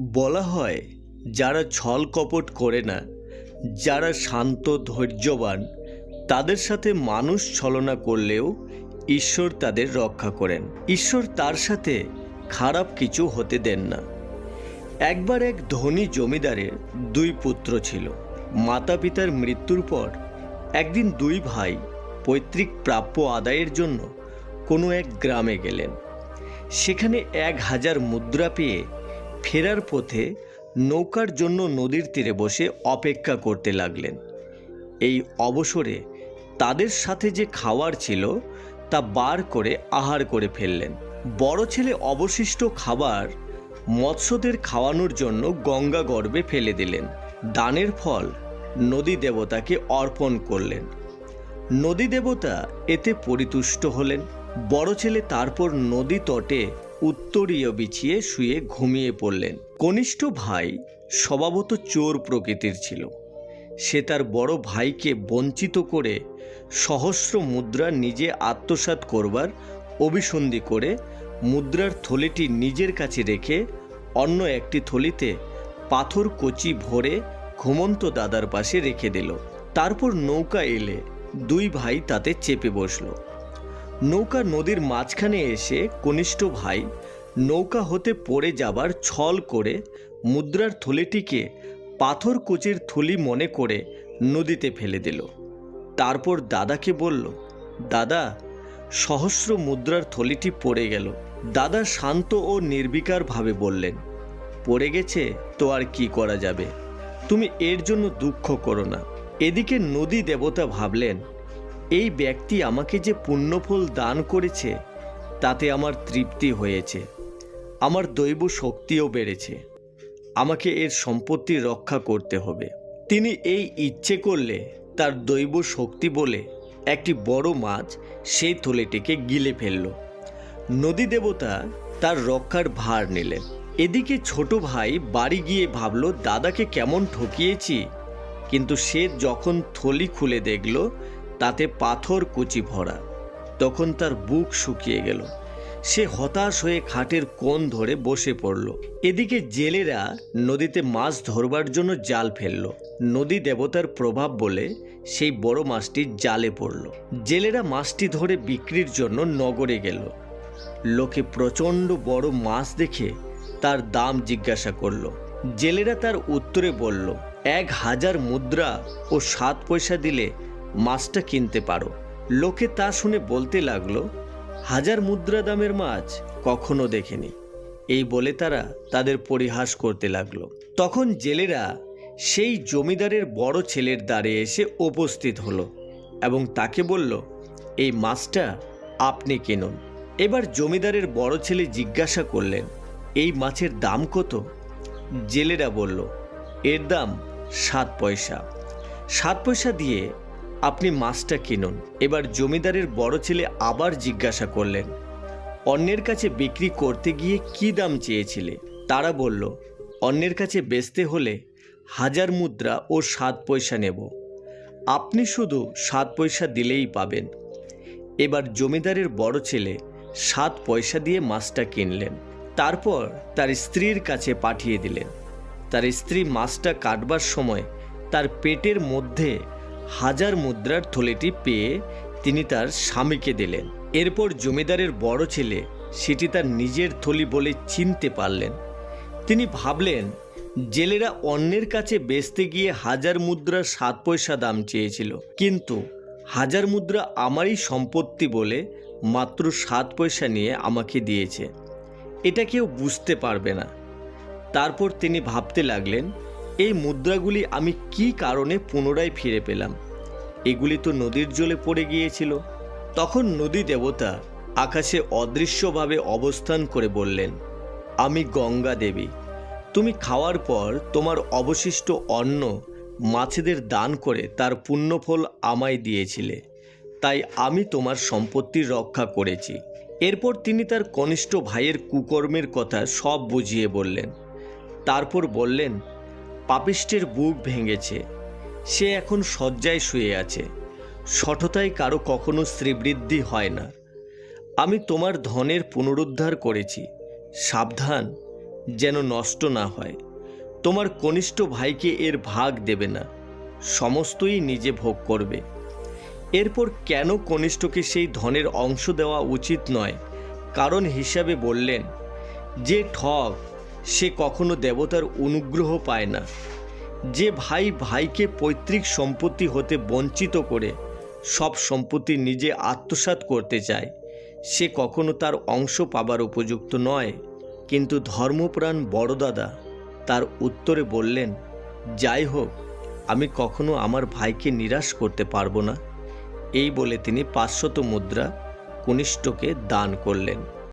বলা হয়, যারা ছল কপট করে না, যারা শান্ত ধৈর্যবান, তাদের সাথে মানুষ ছলনা করলেও ঈশ্বর তাদের রক্ষা করেন। ঈশ্বর তার সাথে খারাপ কিছু হতে দেন না। একবার এক ধনী জমিদারের দুই পুত্র ছিল। মাতা পিতার মৃত্যুর পর একদিন দুই ভাই পৈতৃক প্রাপ্য আদায়ের জন্য কোনো এক গ্রামে গেলেন। সেখানে এক হাজার মুদ্রা পেয়ে ফেরার পথে নৌকার জন্য নদীর তীরে বসে অপেক্ষা করতে লাগলেন। এই অবসরে তাদের সাথে যে খাওয়ার ছিল, তা বার করে আহার করে ফেললেন। বড় ছেলে অবশিষ্ট খাবার মৎস্যদের খাওয়ানোর জন্য গঙ্গা গর্ভে ফেলে দিলেন। দানের ফল নদী দেবতাকে অর্পণ করলেন। নদী দেবতা এতে পরিতুষ্ট হলেন। বড় ছেলে তারপর নদী তটে উত্তরীয় বিছিয়ে শুয়ে ঘুমিয়ে পড়লেন। কনিষ্ঠ ভাই স্বভাবত চোর প্রকৃতির ছিল। সে তার বড় ভাইকে বঞ্চিত করে সহস্র মুদ্রা নিজে আত্মসাৎ করবার অভিসন্ধি করে মুদ্রার থলিটি নিজের কাছে রেখে অন্য একটি থলিতে পাথর কচি ভরে ঘুমন্ত দাদার পাশে রেখে দিল। তারপর নৌকা এলে দুই ভাই তাতে চেপে বসল। নৌকা নদীর মাঝখানে এসে কনিষ্ঠ ভাই নৌকা হতে পড়ে যাবার ছল করে মুদ্রার থলিটিকে পাথর কুচির থলি মনে করে নদীতে ফেলে দিল। তারপর দাদাকে বলল, দাদা, সহস্র মুদ্রার থলিটি পড়ে গেল। দাদা শান্ত ও নির্বিকারভাবে বললেন, পড়ে গেছে, তো আর কি করা যাবে? তুমি এর জন্য দুঃখ করো না। এদিকে নদী দেবতা ভাবলেন এই ব্যক্তি আমাকে যে পুণ্যফল দান করেছে, তাতে আমার তৃপ্তি হয়েছে। আমার দৈব শক্তিও বেড়েছে। আমাকে এর সম্পত্তি রক্ষা করতে হবে। তিনি এই ইচ্ছে করলে তার দৈব শক্তি বলে একটি বড় মাছ সেই থলেটিকে গিলে ফেলল। নদী দেবতা তার রক্ষার ভার নিলেন। এদিকে ছোট ভাই বাড়ি গিয়ে ভাবল, দাদাকে কেমন ঠকিয়েছি? কিন্তু সে যখন থলি খুলে দেখল তাতে পাথর কুচি ভরা। তখন তার বুক শুকিয়ে গেল। সে হতাশ হয়ে খাটের কোণ ধরে বসে পড়ল। এদিকে জেলেরা নদীতে মাছ ধরবার জন্য জাল ফেলল। নদী দেবতার প্রভাব বলে সেই বড় মাছটি জালে পড়ল। জেলেরা মাছটি ধরে বিক্রির জন্য নগরে গেল। লোকে প্রচণ্ড বড় মাছ দেখে তার দাম জিজ্ঞাসা করল। জেলেরা তার উত্তরে বলল, এক হাজার মুদ্রা ও সাত পয়সা দিলে মাছটা কিনতে পারো। লোকে তা শুনে বলতে লাগল, হাজার মুদ্রা দামের মাছ কখনো দেখেনি। এই বলে তারা তাদের পরিহাস করতে লাগল। তখন জেলেরা সেই জমিদারের বড় ছেলের দ্বারে এসে উপস্থিত হলো এবং তাকে বলল, এই মাছটা আপনি কিনুন। এবার জমিদারের বড় ছেলে জিজ্ঞাসা করলেন, এই মাছের দাম কত? জেলেরা বলল, এর দাম সাত পয়সা। সাত পয়সা দিয়ে আপনি মাছটা কিনুন। এবার জমিদারের বড় ছেলে আবার জিজ্ঞাসা করলেন, অন্যের কাছে বিক্রি করতে গিয়ে কি দাম চেয়েছিলে? তারা বলল, অন্যের কাছে বেচতে হলে হাজার মুদ্রা ও সাত পয়সা নেব। আপনি শুধু সাত পয়সা দিলেই পাবেন। এবার জমিদারের বড় ছেলে সাত পয়সা দিয়ে মাছটা কিনলেন। তারপর তার স্ত্রীর কাছে পাঠিয়ে দিলেন। তার স্ত্রী মাছটা কাটবার সময় তার পেটের মধ্যে হাজার মুদ্রার থলেটি পেয়ে তিনি তার স্বামীকে দিলেন। এরপর জমিদারের বড় ছেলে সেটি তার নিজের থলি বলে চিনতে পারলেন। তিনি ভাবলেন, জেলেরা অন্যের কাছে বেচতে গিয়ে হাজার মুদ্রা সাত পয়সা দাম চেয়েছিল। কিন্তু হাজার মুদ্রা আমারই সম্পত্তি বলে মাত্র সাত পয়সা নিয়ে আমাকে দিয়েছে। এটা কেউ বুঝতে পারবে না। তারপর তিনি ভাবতে লাগলেন এই মুদ্রাগুলি আমি কি কারণে পুনরায় ফিরে পেলাম? এগুলি তো নদীর জলে পড়ে গিয়েছিল। তখন নদী দেবতা আকাশে অদৃশ্যভাবে অবস্থান করে বললেন, আমি গঙ্গা দেবী। তুমি খাওয়ার পর তোমার অবশিষ্ট অন্ন মাছেদের দান করে তার পুণ্যফল আমায় দিয়েছিলে। তাই আমি তোমার সম্পত্তি রক্ষা করেছি। এরপর তিনি তার কনিষ্ঠ ভাইয়ের কুকর্মের কথা সব বুঝিয়ে বললেন। তারপর বললেন পাপিষ্টের বুক ভেঙেছে। সে এখন শয্যায় শুয়ে আছে। সঠতায় কারও কখনো শ্রীবৃদ্ধি হয় না। আমি তোমার ধনের পুনরুদ্ধার করেছি। সাবধান, যেন নষ্ট না হয়। তোমার কনিষ্ঠ ভাইকে এর ভাগ দেবে না। সমস্তই নিজে ভোগ করবে। এরপর কেন কনিষ্ঠকে সেই ধনের অংশ দেওয়া উচিত নয়? কারণ হিসাবে বললেন, যে ঠক সে কখনো দেবতার অনুগ্রহ পায় না। যে ভাই ভাইকে পৈতৃক সম্পত্তি হতে বঞ্চিত করে, সব সম্পত্তি নিজে আত্মসাৎ করতে চায়, সে কখনো তার অংশ পাবার উপযুক্ত নয়। কিন্তু ধর্মপ্রাণ বড়দাদা তার উত্তরে বললেন, যাই হোক, আমি কখনো আমার ভাইকে নিরাশ করতে পারব না। এই বলে তিনি পাঁচশত মুদ্রা কনিষ্ঠকে দান করলেন।